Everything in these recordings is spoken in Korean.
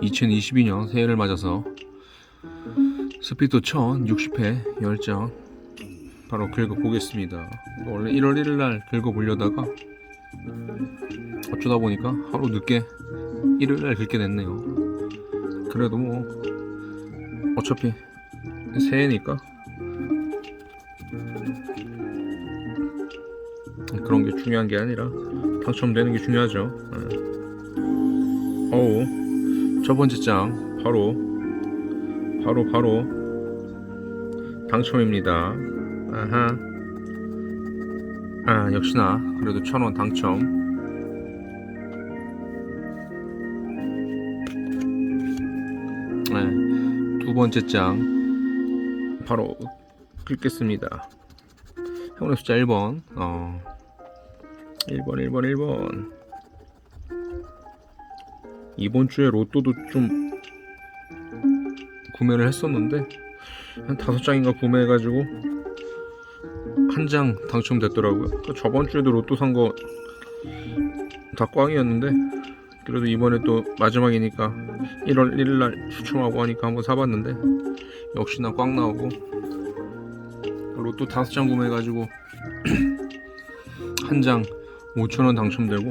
2022년 새해를 맞아서 스피드 1060회 10장 바로 긁어보겠습니다. 원래 1월 1일 날 긁어보려다가 어쩌다 보니까 하루 늦게 일요일 날 긁게 됐네요. 그래도 뭐 어차피 새해니까 그런 게 중요한 게 아니라 당첨되는 게 중요하죠. 예. 어우 첫 번째 장 바로 바로 바로 당첨입니다. 아하. 아 역시나 그래도 천원 당첨. 네, 두 번째 장 바로 긁겠습니다. 행운의 숫자 1번. 어. 1번 1번 1번. 이번 주에 로또도 좀 구매를 했었는데 한 다섯 장인가 구매해가지고 한 장 당첨됐더라고요. 그 저번 주에도 로또 산 거 다 꽝이었는데 그래도 이번에 또 마지막이니까 1월 1일 날 추첨하고 하니까 한번 사봤는데 역시나 꽝 나오고 로또 다섯 장 구매해가지고 한 장 5천원 당첨되고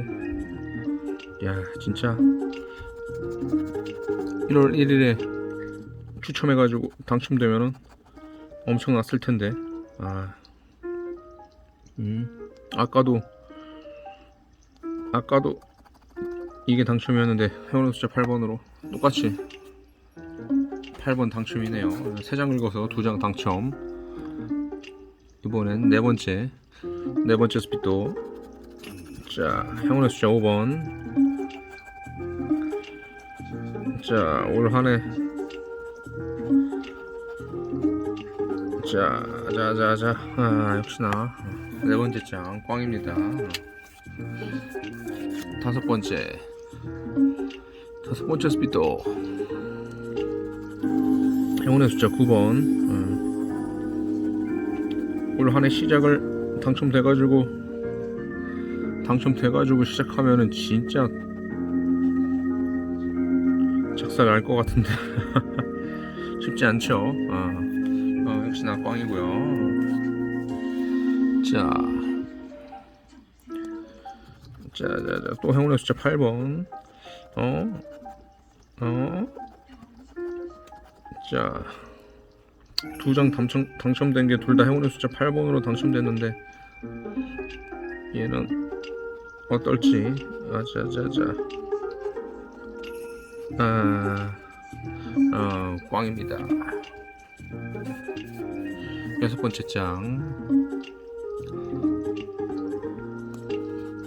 야 진짜 1월 1일에 추첨해가지고 당첨되면은 엄청 났을 텐데. 아. 음, 아까도 아까도 이게 당첨이었는데 행운의 숫자 8번으로 똑같이 8번 당첨이네요. 3장 긁어서 2장 당첨. 이번엔 네 번째 네 번째 스피드 자 행운의 숫자 5번 자 올 한해 자, 자, 자, 자. 아, 역시나 네 번째 장 꽝입니다. 다섯 번째, 다섯 번째 스피드. 행운의 숫자 9번. 음. 올 한해 시작을 당첨돼가지고 당첨돼가지고 시작하면은 진짜 작살 날 것 같은데 쉽지 않죠. 아. 어, 역시나 꽝이고요. 자, 자, 자, 자, 또 행운의 숫자 8번. 어, 어, 자, 두 장 당첨 당첨된 게 둘 다 행운의 숫자 8번으로 당첨됐는데 얘는 어떨지. 아, 자, 자, 자. 아, 어, 꽝입니다. 여섯 번째 장.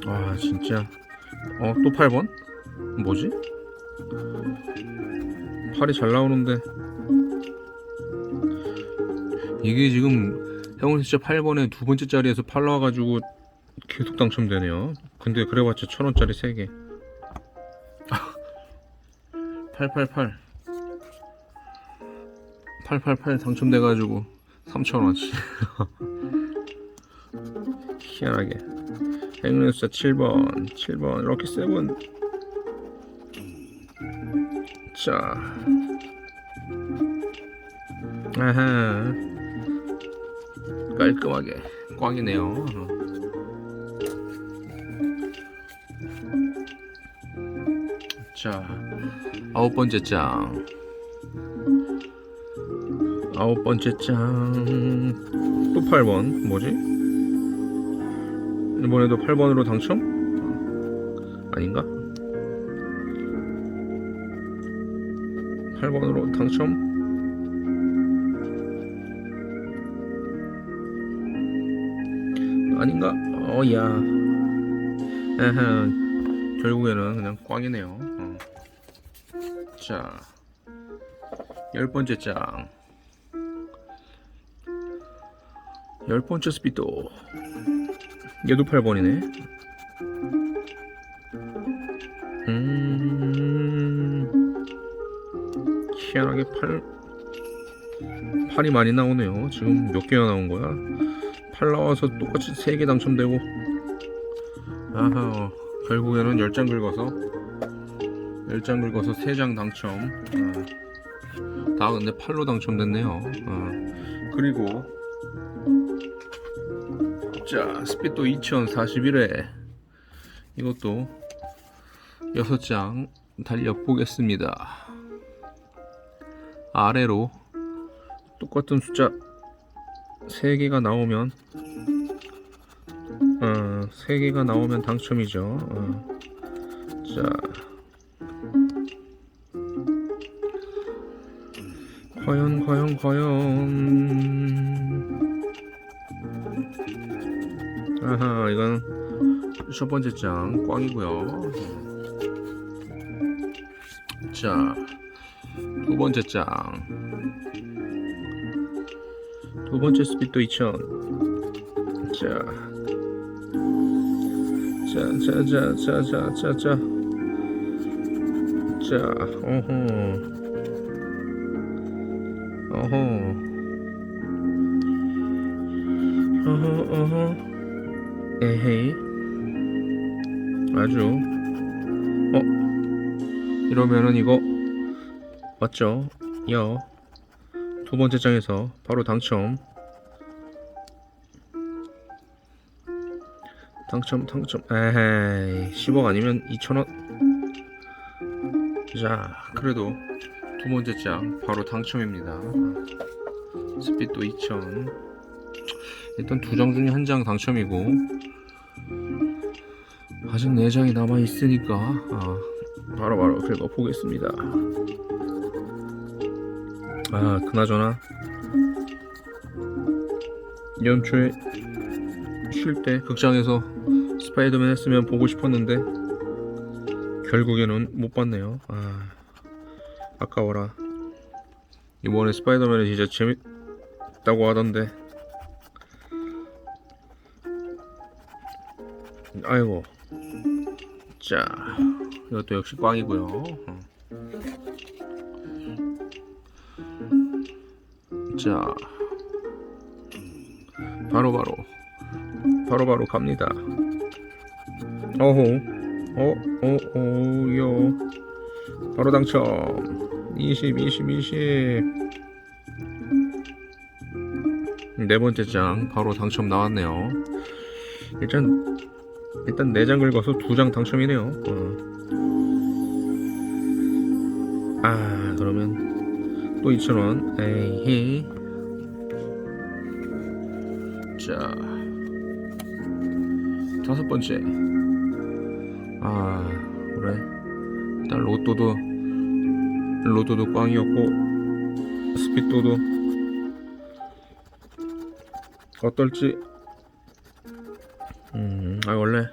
아 진짜. 어 또 8번? 뭐지? 팔이 잘 나오는데 이게 지금 행운 숫자 8번에 두 번째 자리에서 팔 나와가지고 계속 당첨되네요. 근데 그래봤자 천 원짜리 3개. 888. 888 당첨돼가지고 3,000원치. 희한하게. 행운의 숫자 7번 7번 럭키 세븐. 자. 아하. 깔끔하게 꽝이네요 자 아홉 번째 장 아홉 번째 장. 또 8번. 뭐지? 이번에도 8번으로 당첨? 아닌가? 8번으로 당첨? 아닌가? 어야. 결국에는 그냥 꽝이네요. 어. 자. 열 번째 장. 열 번째 스피드 얘도 8번이네 음 희한하게 8 8이 많이 나오네요 지금 몇 개나 나온 거야 8 나와서 똑같이 3개 당첨되고 아하 어, 결국에는 10장 긁어서 10장 긁어서 3장 당첨 어. 다 근데 8로 당첨됐네요 어. 그리고 자 스피또 2041회 이것도 6장 달려보겠습니다 아래로 똑같은 숫자 3개가 나오면 어, 3개가 나오면 당첨이죠 어. 자 과연 과연 과연. 아하 이건 첫 번째 장 꽝이고요. 자두 번째 장. 두 번째 스피드 2000 자. 자, 자, 자, 자, 자, 자, 자. 자, 어허. 어허. 어허, 어허. 에헤이. 아주. 어. 이러면은 이거 맞죠? 여. 두 번째 장에서 바로 당첨. 당첨 당첨 에헤이 10억 아니면 2천원 자 그래도 두 번째 장 바로 당첨입니다. 스피또 2000 일단 두 장 중에 한 장 당첨이고 아직 4장이 남아 있으니까 아, 바로 바로 긁어 보겠습니다. 아 그나저나 연초에 쉴 때 극장에서 스파이더맨 했으면 보고 싶었는데 결국에는 못 봤네요. 아 아까워라. 이번에 스파이더맨이 진짜 재밌다고 하던데. 아이고. 자 이것도 역시 꽝이고요. 어. 자 바로 바로 바로 바로 갑니다. 어호, 어, 어, 어, 요. 바로 당첨. 20, 20, 20. 네 번째 장 바로 당첨 나왔네요. 일단 일단 네 장 긁어서 두 장 당첨이네요. 어. 아 그러면 또 2,000원. 에이. 자. 다섯 번째 아 그래 일단 로또도 로또도 꽝이었고 스피또도 어떨지 음 아 원래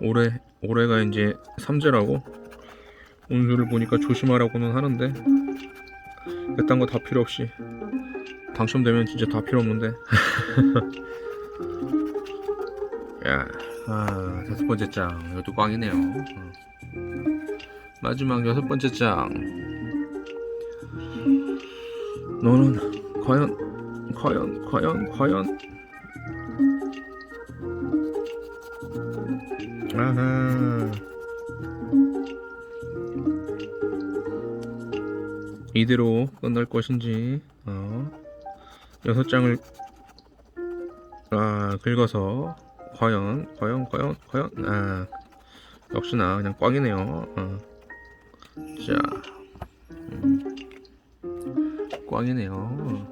올해 올해가 이제 삼재라고 운수를 보니까 조심하라고는 하는데 그딴 거 다 필요 없이 당첨되면 진짜 다 필요 없는데 야, 아, 다섯 번째 장. 이것도 꽝이네요. 어. 마지막 여섯 번째 장. 너는 과연, 과연, 과연, 과연. 아하. 이대로 끝날 것인지, 어. 여섯 장을, 아, 긁어서 과연 과연 과연 과연 아 역시나 그냥 꽝이네요 어. 자 음. 꽝이네요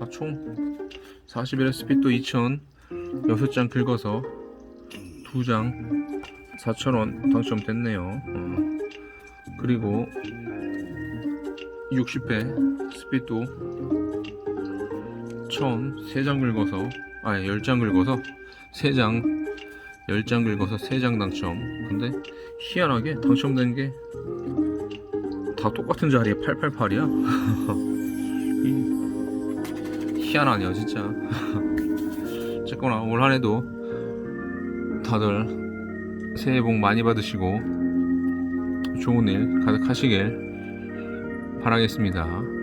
아, 총 41의 스피또 2000 6장 긁어서 2장 4,000원 당첨됐네요 어. 그리고 60회 스피또 1000 3장 긁어서 아니 10장 긁어서 3장 10장 긁어서 3장 당첨 근데 희한하게 당첨된 게 다 똑같은 자리에 888이야? 희한하네요 진짜. 어쨌거나 올 한해도 다들 새해 복 많이 받으시고 좋은 일 가득하시길 바라겠습니다